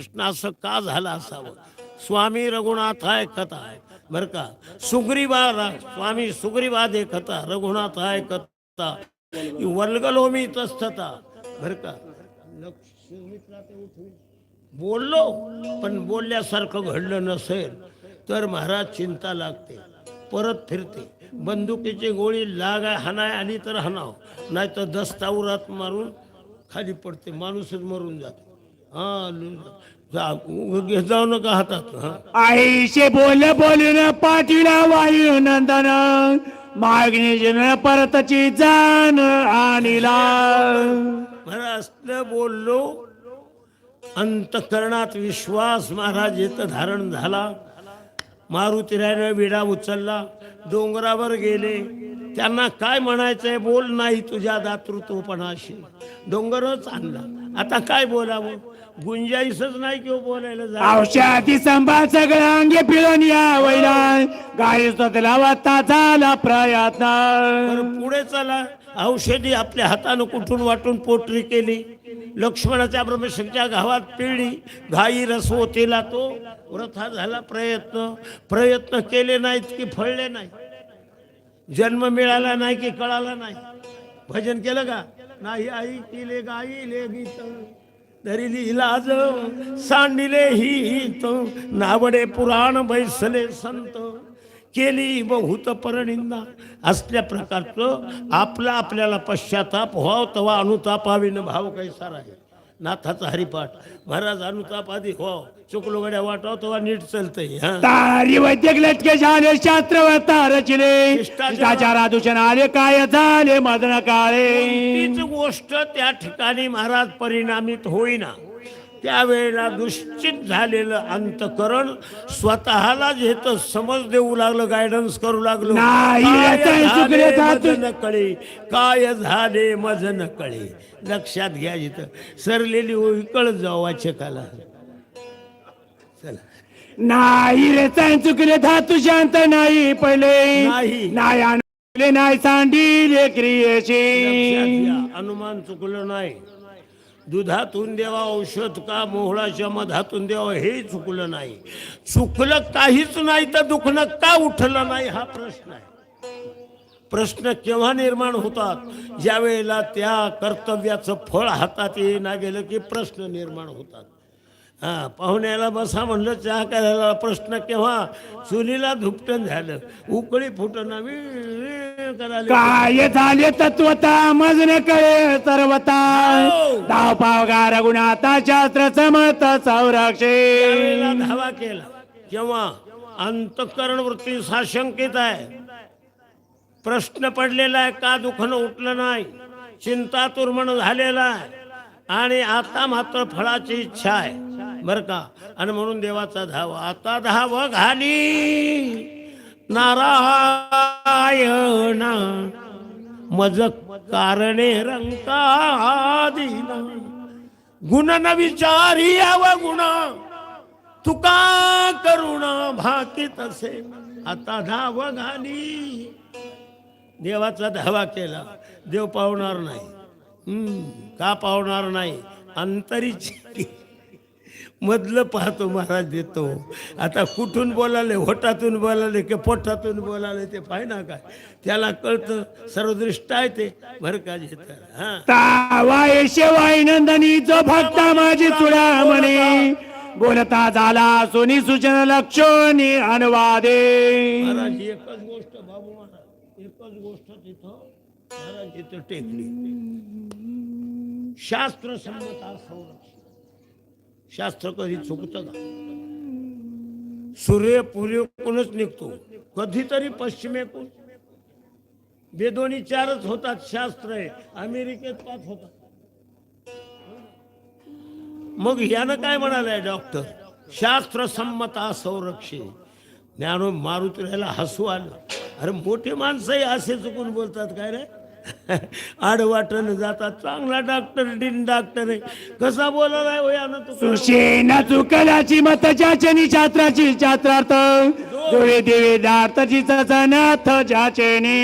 कृष्ण असं का झालं असावं? स्वामी रघुनाथ आहे कथा आहे. बर का? सुग्रीवा स्वामी स्वामी सुग्रीवादे कथा रघुनाथ आहे कथा. वल्गलो मी तस्थता. बर का? बोललो पण बोलल्यासारखं घडलं नसेल तर महाराज चिंता लागते. परत फिरते. बंदुकीची गोळी लागा हाणाय आली तर हाणाव. नाही तर दस्तावरात मारून खाली पडते. माणूसच मरून जातो. घेत जाऊ नका हातात हा आईशे बोल बोलून पाठीला वायू नंदन. मागणी परतची जाण आणिला. महाराज बोललो अंतकरणात विश्वास महाराज येत धारण झाला. मारुतीरायनं विडा उचलला डोंगरावर गेले. त्यांना काय म्हणायचंय बोल नाही तुझ्या दातृत्वपणाशी. डोंगरच आणला. आता काय बोलावं? गुंजाईसच नाही किंवा बोलायला जा औषधी संभाळ सगळं अंगे पिळून या वैला गाडी स्वतःला वाजता झाला प्रयत्न. बरं, पुढे चला. औषधी आपल्या हातानं कुठून वाटून पोटरी केली? लक्ष्मणाच्या ब्रह्मशक्तीच्या गावात पिळली. घाई रसवतीला तो. व्रथा झाला प्रयत्न. प्रयत्न केले नाहीत की फळले नाही जन्म मिळाला नाही की कळाला नाही. भजन केलं का? नाही आई केले गाईले गीत. धरिली लाज सांडिले ही तो नावडे पुराण बैसले संत. केली बहुत परनिंदा. असल्या प्रकारचं आपला आपल्याला पश्चाताप व्हाव तवा अनुतापाविन भाव कैसा राहील? नाथाचा हरिपाठ. महाराज अनुताप आधी हो चुकलो गड्या वाटाव तेव्हा नीट चालतंय हा. तारी वैद्यक लटके झाले शास्त्रवता रचले शिष्टाचारा दूषण आले काय झाले मदन काळे? तीच गोष्ट त्या ठिकाणी महाराज परिणामित होईना. त्यावेळेला दुश्चित झालेलं अंतकरण स्वतःला घेत समज देऊ लागलं गायडन्स करू लागलो कळे काय झाले मज न कळे? लक्षात घ्या इथं सरलेली कळत जाऊ वाचकाला चला. नाही रे चान चुकले धातू शांत नाही पहिले. नाही. क्रियेची घ्या, अनुमान चुकलं नाही. दुधातून देवा औषध का मोहळाच्या मधातून देवा हे चुकलं नाही. चुकलं काहीच नाही तर दुखणं का उठलं नाही हा प्रश्न आहे. प्रश्न केव्हा निर्माण होतात? ज्या वेळेला त्या कर्तव्याचं फळ हातात येईना गेलं की प्रश्न निर्माण होतात. हा पाहुण्याला बसा म्हणलं चहा करायला प्रश्न केव्हा? चुलीला धुपटण झालं. उकळी फुटणं काय झाले तत्वता? मजन कळे सर्वता. हो. धाव पावगा रघुनाथा शास्त्र समत संरक्षे. धावा केला. केव्हा अंतकरण वृत्ती साशंकित आहे. प्रश्न पडलेला आहे का दुखणं उठलं नाही? चिंता तुरमण झालेला आहे. आणि आता मात्र फळाची इच्छा आहे. बर का? आणि म्हणून देवाचा धावा. आता धाव घाली. नारायणा मज कारणे रंगता दिना गुण न विचारी याव गुणा तुका करुणा भाकीत असे आता धाव घाली. देवाचा धावा केला देव पावणार नाही. का पावणार नाही? अंतरी मधलं पाहतो महाराज देतो. आता कुठून बोलाले? होटातून बोलाले की पोटातून बोलाले ते पाय ना काय त्याला कळतं सर्वदृष्ट आहे ते. बरं का जो भक्ता माझी चुडा म्हणे. बोलता झाला सोनी सूचना लक्षणी अनुवादे. महाराज एकच गोष्ट बाबू महाराज एकच गोष्ट तिथं. महाराज तिथं टेकली. शास्त्र संमता संरक्षण शास्त्र कधी चुकतं का? सूर्य पूर्वेकडूनच निघतो? कधीतरी पश्चिमेकडून बेदोनी चारच होतात शास्त्र आहे. अमेरिकेत पाच होतात. मग यानं काय म्हणालंय डॉक्टर? शास्त्र संमता संरक्षे. ज्ञानो मारुती हसू आलं. अरे मोठे माणसंही असे चुकून बोलतात काय रे? आडवाटन जातात चांगला डॉक्टर डिन डॉक्टर आहे. कसा बोलायला हो यानं तू सुशेन चुकलाची मत जाचनी शास्त्राची शास्त्रार्थ. जोडे. देवे दार्थची सनाथ जाचनी